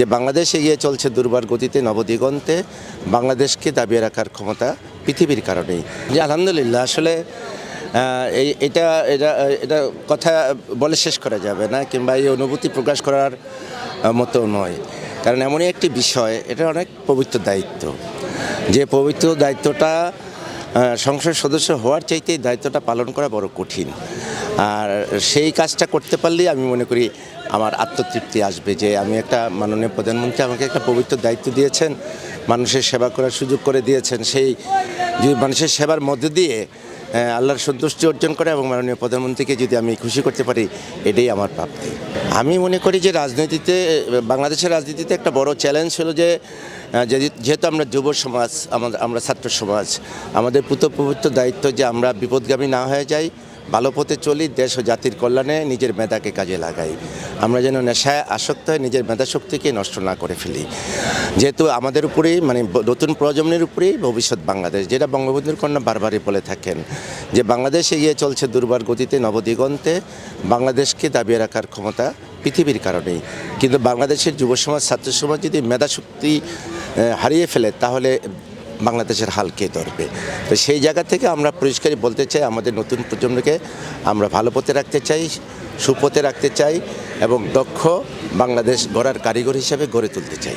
যে বাংলাদেশ এগিয়ে চলছে দুর্বার গতিতে নবদিগন্তে, বাংলাদেশকে দাবিয়ে রাখার ক্ষমতা পৃথিবীর কারণেই। যে আলহামদুলিল্লাহ, আসলে এই, এটা এটা এটা কথা বলে শেষ করা যাবে না, কিংবা এই অনুভূতি প্রকাশ করার মতো নয়। কারণ এমনই একটি বিষয়, এটা অনেক পবিত্র দায়িত্ব। যে পবিত্র দায়িত্বটা সংসদ সদস্য হওয়ার চাইতে দায়িত্বটা পালন করা বড় কঠিন। আর সেই কাজটা করতে পারলেই আমি মনে করি আমার আত্মতৃপ্তি আসবে যে আমি একটা মাননীয় প্রধানমন্ত্রী আমাকে একটা পবিত্র দায়িত্ব দিয়েছেন, মানুষের সেবা করার সুযোগ করে দিয়েছেন। সেই যদি মানুষের সেবার মধ্য দিয়ে আল্লাহর সন্তুষ্টি অর্জন করে এবং মাননীয় প্রধানমন্ত্রীকে যদি আমি খুশি করতে পারি, এটাই আমার প্রাপ্তি। আমি মনে করি যে রাজনীতিতে, বাংলাদেশের রাজনীতিতে একটা বড় চ্যালেঞ্জ হলো যে যে- যেহেতু আমরা যুব সমাজ আমরা ছাত্র সমাজ, আমাদের পুত পবিত্র দায়িত্ব যে আমরা বিপদগামী না হয়ে যাই ভালো পথে চলি, দেশ ও জাতির কল্যাণে নিজের মেধাকে কাজে লাগাই। আমরা যেন নেশায় আসক্ত হয়ে নিজের মেধাশক্তিকে নষ্ট না করে ফেলি। যেহেতু আমাদের উপরেই মানে নতুন প্রজন্মের উপরেই ভবিষ্যৎ বাংলাদেশ। যেটা বঙ্গবন্ধুর কন্যা বারবারই বলে থাকেন যে, বাংলাদেশ এগিয়ে চলছে দুর্বার গতিতে, নবদিগন্তে। বাংলাদেশকে দাবিয়ে রাখার ক্ষমতা পৃথিবীর কারণেই। কিন্তু বাংলাদেশের যুব সমাজ, ছাত্র সমাজ যদি মেধাশক্তি হারিয়ে ফেলে, তাহলে বাংলাদেশের হাল কে ধরবে? তো সেই জায়গা থেকে আমরা পরিষ্কারই বলতে চাই, আমাদের নতুন প্রজন্মকে আমরা ভালো পথে রাখতে চাই, সুপথে রাখতে চাই এবং দক্ষ বাংলাদেশ গড়ার কারিগর হিসেবে গড়ে তুলতে চাই।